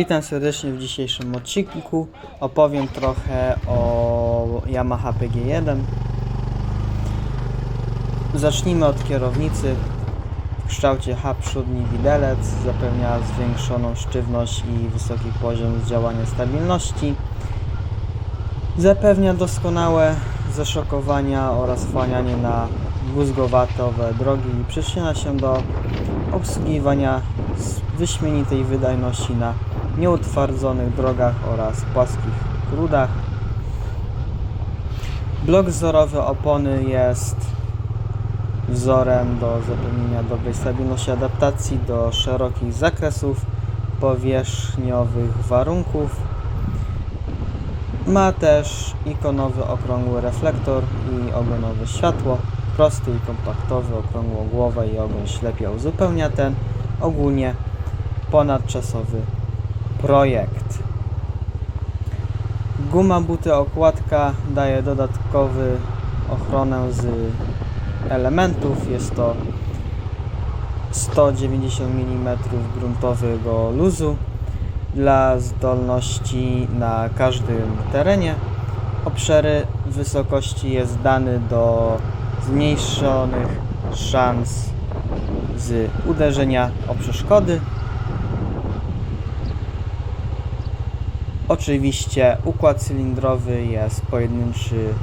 Witam serdecznie w dzisiejszym odcinku. Opowiem trochę o Yamaha PG1. Zacznijmy od kierownicy. W kształcie hub przódni widelec zapewnia zwiększoną sztywność i wysoki poziom działania stabilności. Zapewnia doskonałe zaszokowania oraz wchłanianie na mózgowatowe drogi i przyczynia się do obsługiwania wyśmienitej wydajności na nieutwardzonych drogach oraz płaskich grudach. Blok wzorowy opony jest wzorem do zapewnienia dobrej stabilności adaptacji do szerokich zakresów powierzchniowych warunków. Ma też ikonowy okrągły reflektor i ogonowe światło. Prosty i kompaktowy, okrągłogłowy i ogon ślepia uzupełnia ten ogólnie ponadczasowy projekt. Guma buty okładka daje dodatkowy ochronę z elementów. Jest to 190 mm gruntowego luzu dla zdolności na każdym terenie. Obszary wysokości jest dany do zmniejszonych szans z uderzenia o przeszkody. Oczywiście układ cylindrowy jest pojedynczy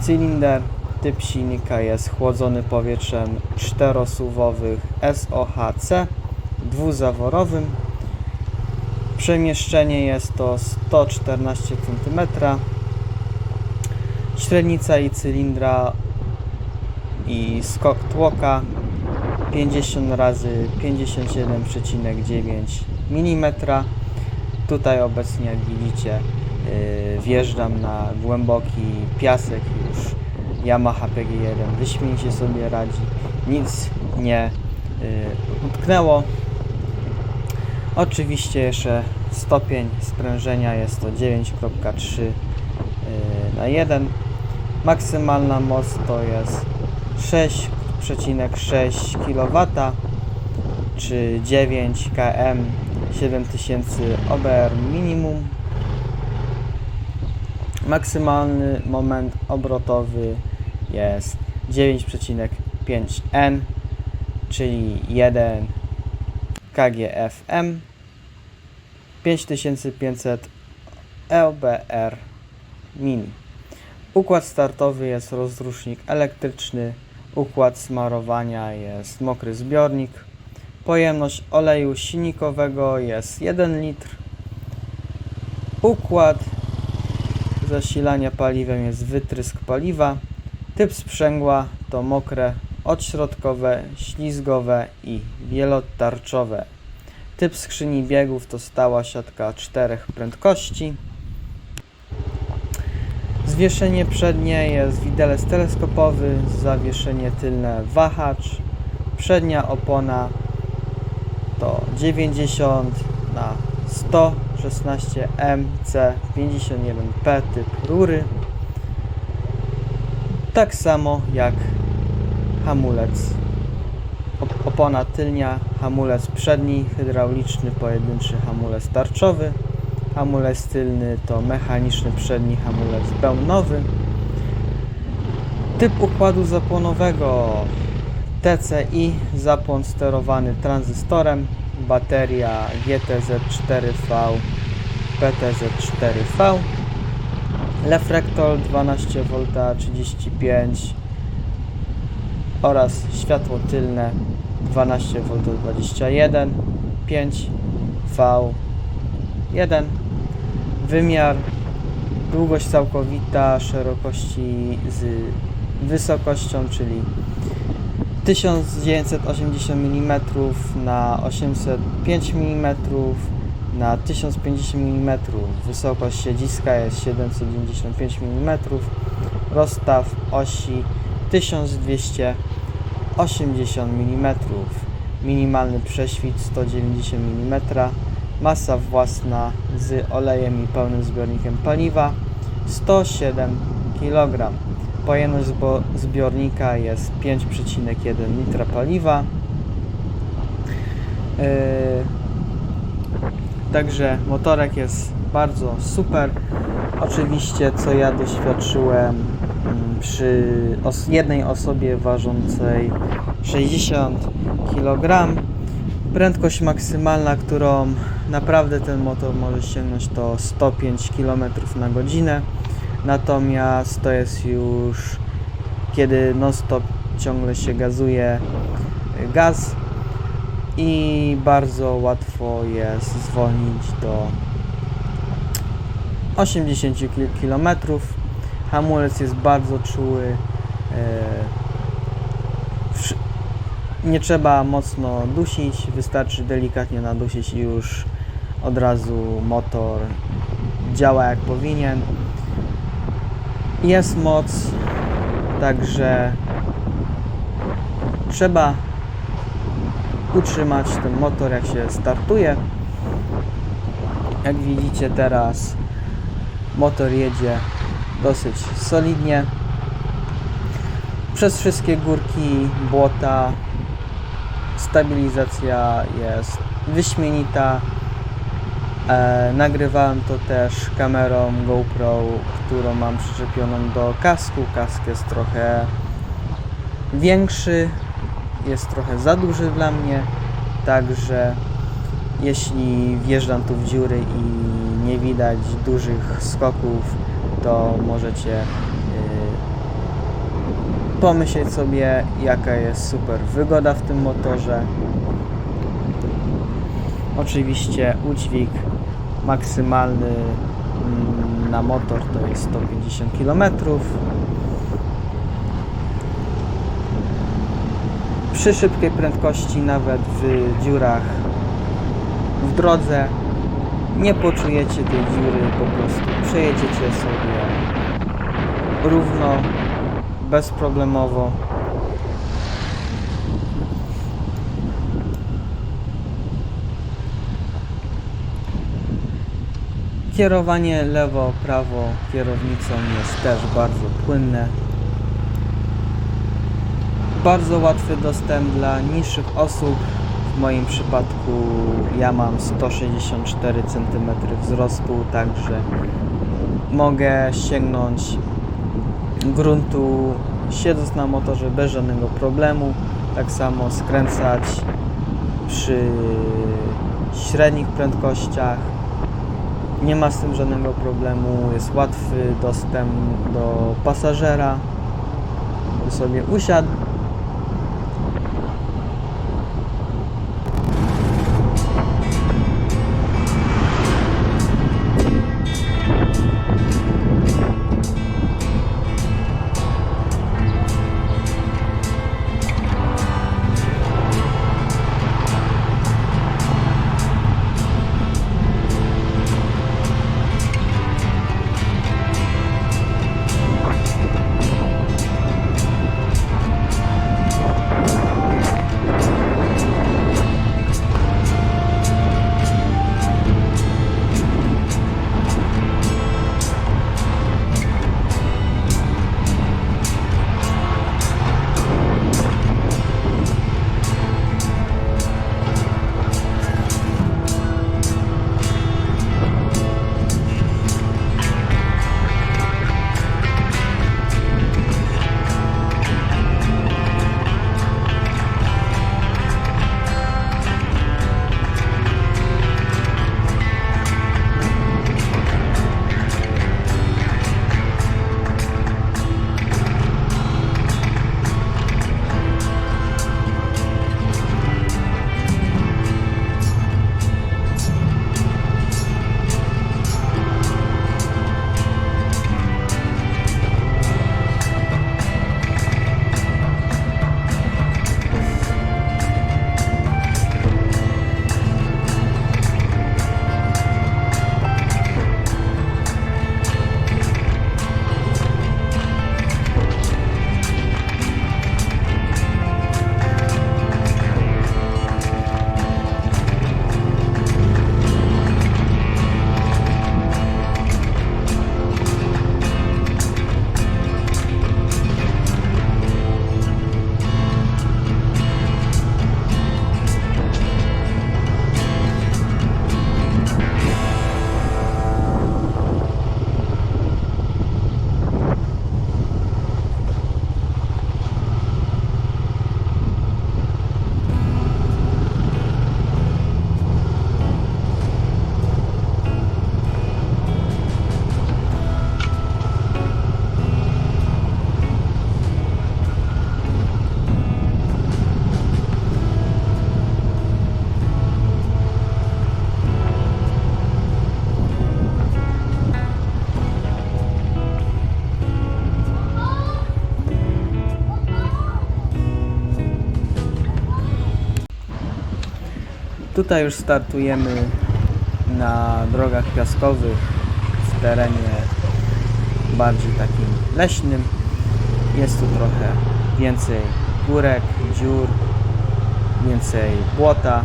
cylinder. Typ silnika jest chłodzony powietrzem czterosuwowych SOHC dwuzaworowym. Przemieszczenie jest to 114 cm. Średnica i cylindra i skok tłoka 50 razy 57,9 mm. Tutaj obecnie, jak widzicie, yy, wjeżdżam na głęboki piasek już. Yamaha PG1 wyśmienicie sobie radzi. Nic nie yy, utknęło. Oczywiście jeszcze stopień sprężenia jest to 9.3 yy, na 1. Maksymalna moc to jest 6,6 kW czy 9 km 7000 OBR minimum. Maksymalny moment obrotowy jest 9,5 N, czyli 1 kgfm 5500 LBR min. Układ startowy jest rozrusznik elektryczny, układ smarowania jest mokry zbiornik, pojemność oleju silnikowego jest 1 litr, układ zasilania paliwem jest wytrysk paliwa, typ sprzęgła to mokre, odśrodkowe, ślizgowe i wielotarczowe. Typ skrzyni biegów to stała siatka czterech prędkości. Zwieszenie przednie jest widelec teleskopowy, zawieszenie tylne wahacz, przednia opona to 90 na 100 16 MC51P typ rury. Tak samo jak hamulec. Op- Opona tylnia, hamulec przedni, hydrauliczny pojedynczy hamulec tarczowy. Hamulec tylny to mechaniczny przedni hamulec pełnowy. Typ układu zapłonowego TCI, zapłon sterowany tranzystorem, bateria GTZ4V, PTZ4V, reflektor 12V 35 oraz światło tylne 12V 21 5V1 wymiar długość całkowita szerokości z wysokością, czyli 1980 mm na 805 mm na 1050 mm. Wysokość siedziska jest 795 mm. Rozstaw osi 1280 mm. Minimalny prześwit 190 mm. Masa własna z olejem i pełnym zbiornikiem paliwa 107 kg. Pojemność zbiornika jest 5,1 litra paliwa. Yy, Także motorek jest bardzo super. Oczywiście, co ja doświadczyłem mm, przy jednej osobie ważącej 60 kg. Prędkość maksymalna, którą naprawdę ten motor może sięgnąć to 105 km na godzinę. Natomiast to jest już kiedy non-stop ciągle się gazuje y, gaz i bardzo łatwo jest zwolnić do 80 km. Hamulec jest bardzo czuły. wsz- Nie trzeba mocno dusić, wystarczy delikatnie nadusić i już od razu motor działa jak powinien. Jest moc, także trzeba utrzymać ten motor jak się startuje. Jak widzicie teraz motor jedzie dosyć solidnie. Przez wszystkie górki, błota stabilizacja jest wyśmienita. E, nagrywałem to też kamerą GoPro, którą mam przyczepioną do kasku. Kask jest trochę większy, jest trochę za duży dla mnie, także jeśli wjeżdżam tu w dziury i nie widać dużych skoków, to możecie yy, pomyśleć sobie, jaka jest super wygoda w tym motorze. Oczywiście udźwig maksymalny na motor to jest 150 km. Przy szybkiej prędkości, nawet w dziurach w drodze, nie poczujecie tej dziury, po prostu przejedziecie sobie równo, bezproblemowo. Kierowanie lewo-prawo kierownicą jest też bardzo płynne. Bardzo łatwy dostęp dla niższych osób. W moim przypadku ja mam 164 cm wzrostu, także mogę sięgnąć gruntu siedząc na motorze bez żadnego problemu. Tak samo skręcać przy średnich prędkościach. Nie ma z tym żadnego problemu, jest łatwy dostęp do pasażera. sobie usiadł. Tutaj już startujemy na drogach piaskowych w terenie bardziej takim leśnym. Jest tu trochę więcej górek, dziur, więcej błota,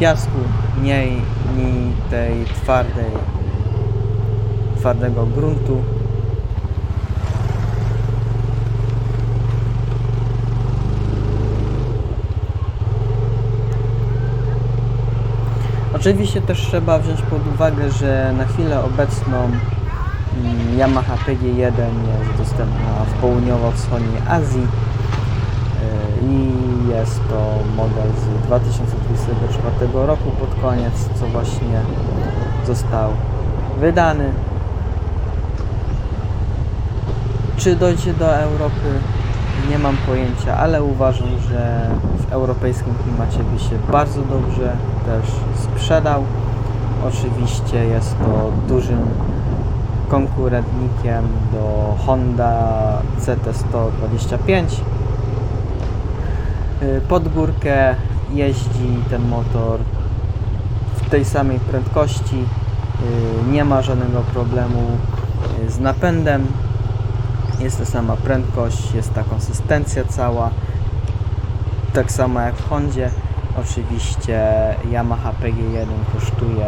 piasku, mniej, mniej tej twardej, twardego gruntu. Oczywiście też trzeba wziąć pod uwagę, że na chwilę obecną mm, Yamaha PG1 jest dostępna w południowo-wschodniej Azji yy, i jest to model z 2024 roku pod koniec, co właśnie został wydany. Czy dojdzie do Europy? Nie mam pojęcia, ale uważam, że w europejskim klimacie by się bardzo dobrze też sprzedał. Oczywiście jest to dużym konkurentnikiem do Honda CT125. Y, Pod górkę jeździ ten motor w tej samej prędkości. Y, Nie ma żadnego problemu z napędem. Jest ta sama prędkość, jest ta konsystencja cała. Tak samo jak w Hondzie. Oczywiście Yamaha PG1 kosztuje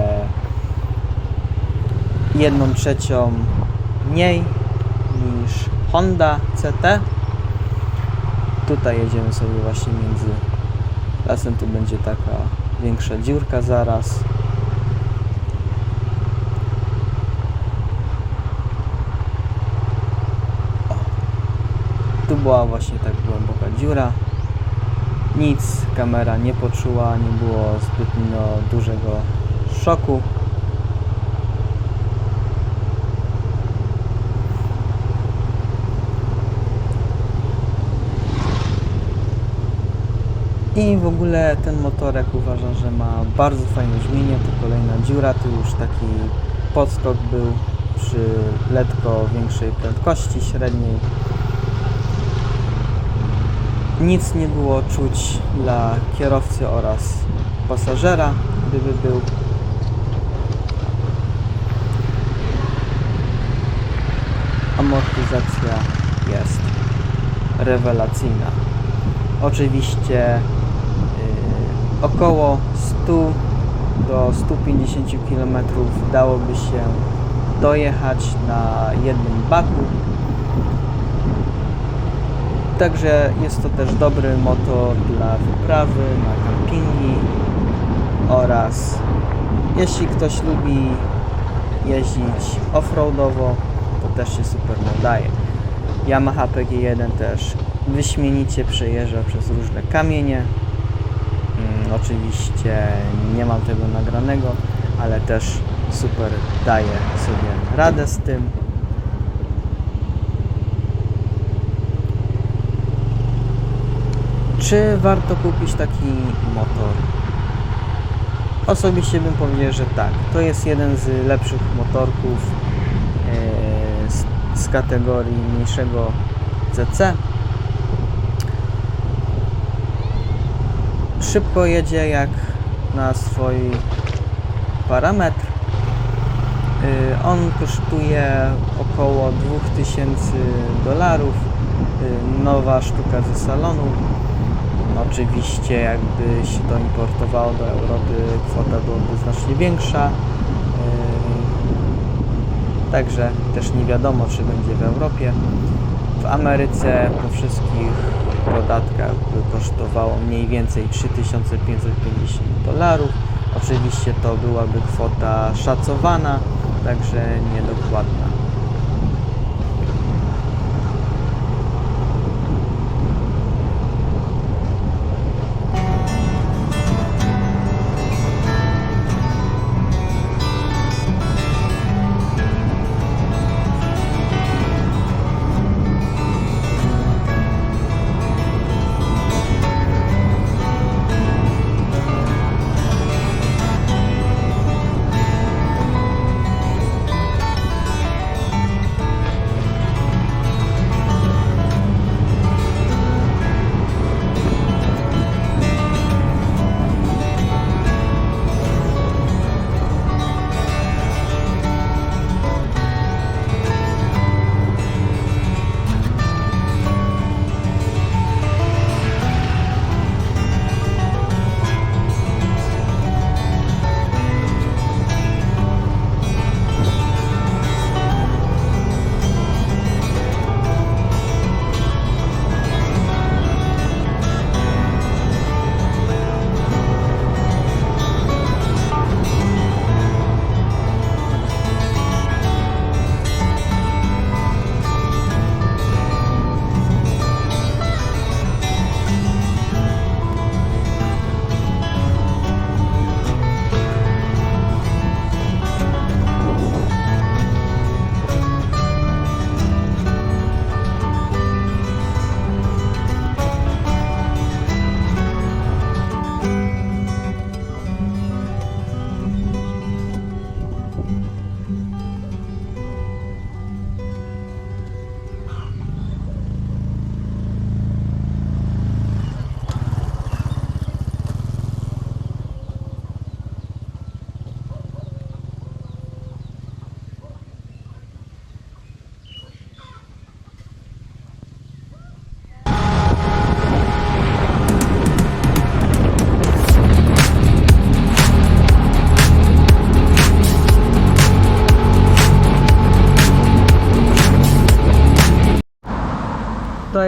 1 trzecią mniej niż Honda CT. Tutaj jedziemy sobie właśnie między lasem, tu będzie taka większa dziurka zaraz. Tu była właśnie tak głęboka dziura. Nic kamera nie poczuła, nie było zbytnio dużego szoku. I w ogóle ten motorek uważam, że ma bardzo fajne brzmienie. Tu kolejna dziura, tu już taki podskok był przy letko większej prędkości średniej. Nic nie było czuć dla kierowcy oraz pasażera, gdyby był. Amortyzacja jest rewelacyjna. Oczywiście yy, około 100 do 150 km dałoby się dojechać na jednym baku. Także jest to też dobry motor dla wyprawy na kampingi oraz jeśli ktoś lubi jeździć offroadowo, to też się super nadaje. Yamaha PG1 też wyśmienicie przejeżdża przez różne kamienie. Mm, oczywiście nie mam tego nagranego, ale też super daje sobie radę z tym. Czy warto kupić taki motor? Osobiście bym powiedział, że tak. To jest jeden z lepszych motorków e, z, kategorii mniejszego CC. Szybko jedzie jak na swój parametr. Y, On kosztuje około 2000 dolarów. Y, Nowa sztuka ze salonu. Oczywiście jakby się to importowało do Europy kwota byłaby znacznie większa. Y, Także też nie wiadomo czy będzie w Europie. W Ameryce po wszystkich podatkach by kosztowało mniej więcej 3550 dolarów. Oczywiście to byłaby kwota szacowana, także niedokładna.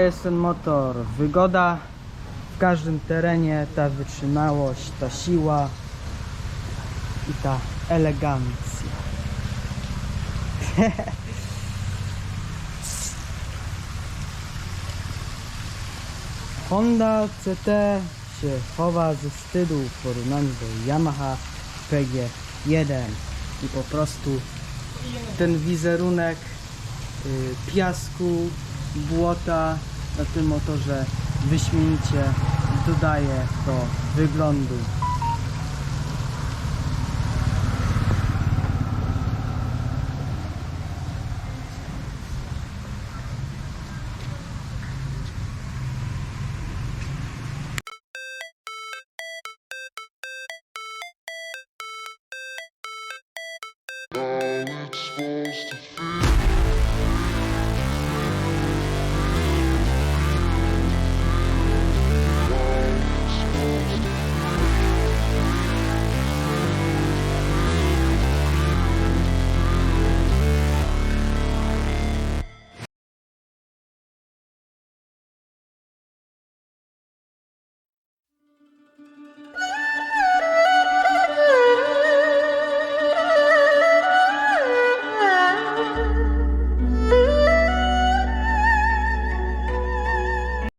Jest ten motor. Wygoda w każdym terenie, ta wytrzymałość, ta siła i ta elegancja. Honda CT się chowa ze wstydu w porównaniu do Yamaha PG1 i po prostu ten wizerunek y, piasku, błota na tym motorze wyśmienicie dodaje do wyglądu. All it's supposed to feel